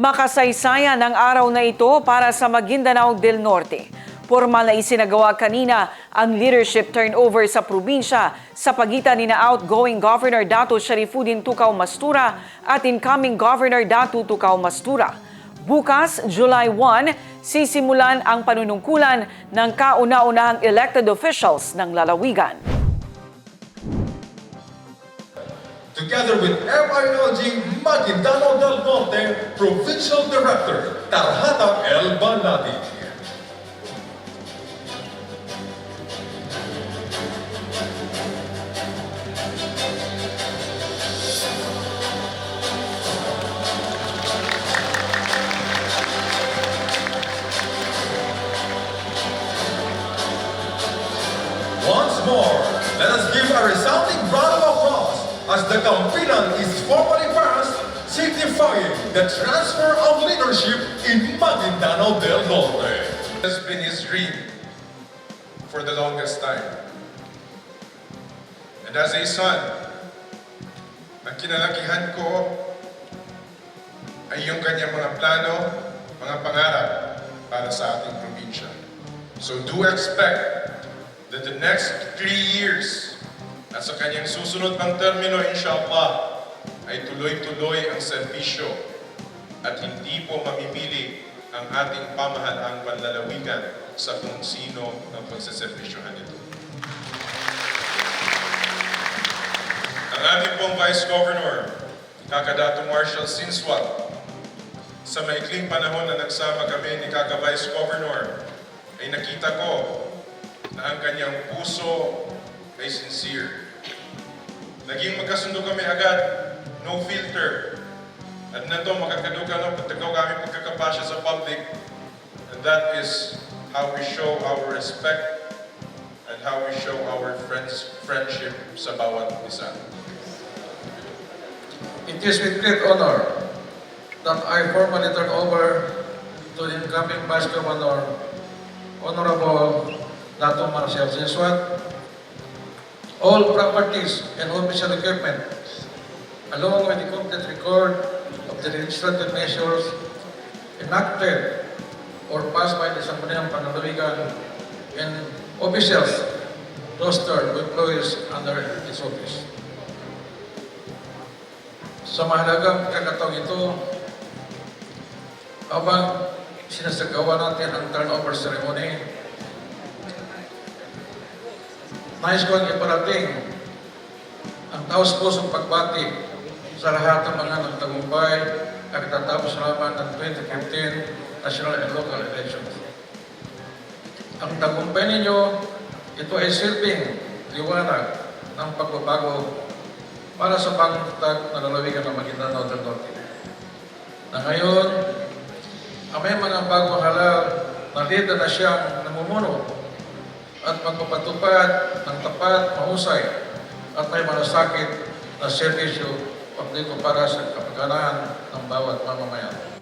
Makasaysayan ang araw na ito para sa Maguindanao del Norte. Formal na isinagawa kanina ang leadership turnover sa probinsya sa pagitan ni na outgoing Governor Dato Sharifuddin Tukaw Mastura at incoming Governor Datu Tukaw Mastura. Bukas, July 1, sisimulan ang panunungkulan ng kauna-unahang elected officials ng lalawigan. Together with MILG Maguindano del Norte Provincial Director Tarhata El Banati. Once more, let us give a resounding round of applause as the Campinan is formally signifying the transfer of leadership in Maguindano del Norte. has been his dream for the longest time. And as a son, ang kinalakihan ko ay yung kanyang mga plano, mga pangarap para sa ating probinsya. So do expect that the next three years at sa kanyang susunod pang termino, inshallah, ay tuloy-tuloy ang serbisyo at hindi po mamimili ang ating pamahalaang panlalawigan sa kung sino ang pagsaservisyohan nito. Ang ating pong Vice Governor, Kakadato Marshall Sinswat, sa maikling panahon na nagsama kami ni Kaka Vice Governor, ay nakita ko na ang kanyang puso ay sincere. Naging magkasundo kami agad, no filter, at nato makakaduga ng pagtagaw kami pagkakapasya sa public. And that is how we show our respect and how we show our friends, friendship sa bawat isa. It is with great honor that I formally turn over to the incoming Vice Governor, Honorable Dato Marcel Sinswat, all properties and official equipment, along with the complete record of the legislative measures enacted or passed by the Sangguniang Panlalawigan and officials rostered with employees under its office. Sa mahalagang kakataong ito, habang sinasagawa natin ang turnover ceremony, nais ko ang iparating ang taos pusong pagbati sa lahat ng mga nagtagumpay at katatapos lamang ng 2015 national and local elections. Ang tagumpay ninyo, ito ay silbing liwanag ng pagbabago para sa bagong tatag na lalawigan ng Maguindanao del Norte. Na ngayon, ang may mga bagong halal na leader na siyang namumuno at magpapatupad ng tapat, mahusay at may malasakit na servisyo pagdito para sa kapakanan ng bawat mamamayan.